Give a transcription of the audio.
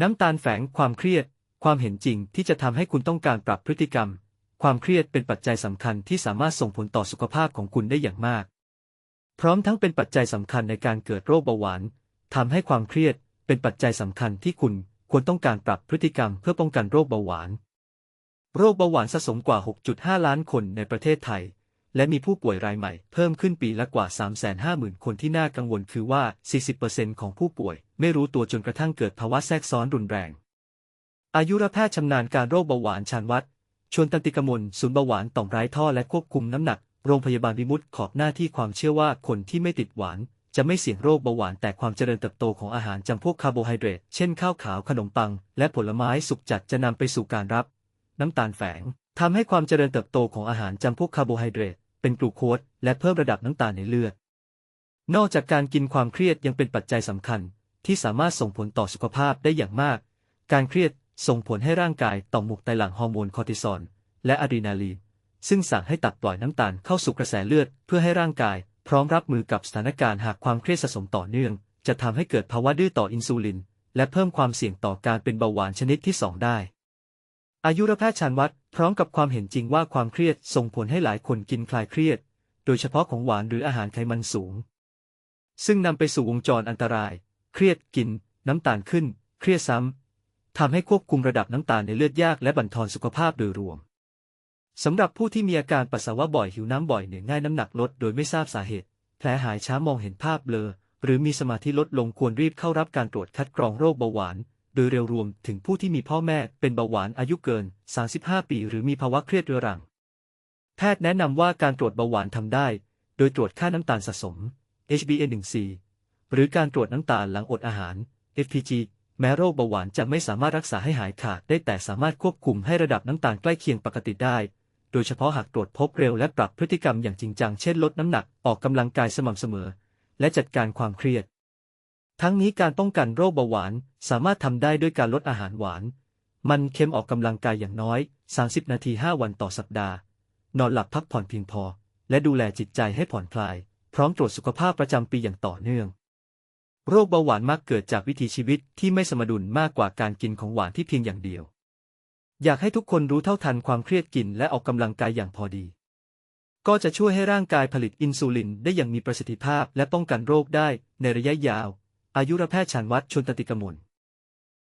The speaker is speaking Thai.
น้ำตาลแฝงความเครียด ความเห็นจริงที่จะทำให้คุณต้องการปรับพฤติกรรม ความเครียดเป็นปัจจัยสำคัญที่สามารถส่งผลต่อสุขภาพของคุณได้อย่างมาก พร้อมทั้งเป็นปัจจัยสำคัญในการเกิดโรคเบาหวานทำให้ความเครียดเป็นปัจจัยสำคัญที่คุณควรต้องการปรับพฤติกรรมเพื่อป้องกันโรคเบาหวาน โรคเบาหวานสะสมกว่า 6.5 ล้านคนในประเทศไทย และมีผู้ป่วยรายใหม่เพิ่มขึ้นปีละกว่า 350,000 คนที่น่ากังวลคือว่า 40%ของผู้ป่วย ไม่รู้ตัวจนกระทั่งเกิดภาวะแทรกซ้อนรุนแรง อายุรแพทย์ชำนาญการโรคเบาหวานชานวัดชวนตันติกมลศูนย์เบาหวานต่อมไร้ท่อและควบคุมน้ำหนัก โรงพยาบาลวิมุตขอบหน้าที่ความเชื่อว่าคนที่ไม่ติดหวาน จะไม่เสี่ยงโรคเบาหวานแต่ความเจริญเติบโตของอาหารจำพวกคาร์โบไฮเดรตเช่นข้าวขาวขนมปัง และผลไม้สุกจัดจะนำไปสู่การรับ น้ำตาลแฝงทำให้ความเจริญเติบโตของอาหารจำพวกคาร์โบไฮเดรตเป็นกลูโคสและเพิ่มระดับน้ำตาลในเลือด นอกจากการกินความเครียดยังเป็นปัจจัยสำคัญ ที่สามารถส่งผลต่อสุขภาพได้อย่างมาก การเครียดส่งผลให้ร่างกายต่อมหมวกไตหลั่งฮอร์โมนคอร์ติซอลและอะดรีนาลีนซึ่งสั่งให้ตัดปล่อยน้ำตาลเข้าสู่กระแสเลือด เพื่อให้ร่างกาย พร้อมรับมือกับสถานการณ์หากความเครียดสะสมต่อเนื่อง จะทำให้เกิดภาวะดื้อต่ออินซูลิน และเพิ่มความเสี่ยงต่อการเป็นเบาหวานชนิดที่ 2 ได้ อายุรแพทย์ชานวัดพร้อมกับความเห็นจริงว่าความเครียดส่งผลให้หลายคนกินคลายเครียด โดยเฉพาะของหวานหรืออาหารไขมันสูง ซึ่งนำไปสู่วงจรอันตราย เครียดกิน น้ำตาลขึ้น เครียดซ้ำทำให้ควบคุมระดับน้ำตาลในเลือดยากและบั่นทอนสุขภาพโดยรวมสำหรับผู้ที่มีอาการปัสสาวะบ่อยหิวน้ำบ่อยเหนื่อยง่ายน้ำหนักลดโดยไม่ทราบสาเหตุ แผลหายช้ามองเห็นภาพเบลอ หรือมีสมาธิลดลงควรรีบเข้ารับการตรวจคัดกรองโรคเบาหวาน โดยเร็วรวมถึงผู้ที่มีพ่อแม่เป็นเบาหวานอายุเกิน 35 ปี หรือมีภาวะเครียดเรื้อรัง แพทย์แนะนำว่าการตรวจเบาหวานทำได้ โดยตรวจค่าน้ำตาลสะสม HbA1c หรือการตรวจน้ำตาลหลังอดอาหาร FPG แม้โรคเบาหวานจะไม่สามารถรักษาให้หายขาดได้แต่สามารถควบคุมให้ระดับน้ำตาลใกล้เคียงปกติได้ โดยเฉพาะหากตรวจพบเร็วและปรับพฤติกรรมอย่างจริงจัง เช่นลดน้ำหนักออกกำลังกายสม่ำเสมอ และจัดการความเครียด ทั้งนี้การป้องกันโรคเบาหวานสามารถทำได้ด้วยการลดอาหารหวาน มันเค็มออกกำลังกายอย่างน้อย 30 นาที 5 วันต่อสัปดาห์ นอนหลับพักผ่อนเพียงพอ และดูแลจิตใจให้ผ่อนคลาย พร้อมตรวจสุขภาพประจำปีอย่างต่อเนื่อง โรคเบาหวานมักเกิดจากวิถีชีวิตที่ไม่สมดุลมากกว่าการกินของหวานที่เพียงอย่างเดียว อยากให้ทุกคนรู้เท่าทันความเครียดกินและออกกำลังกายอย่างพอดี ก็จะช่วยให้ร่างกายผลิตอินซูลินได้อย่างมีประสิทธิภาพและป้องกันโรคได้ในระยะยาว อายุรแพทย์ชานวัดชนตติกมล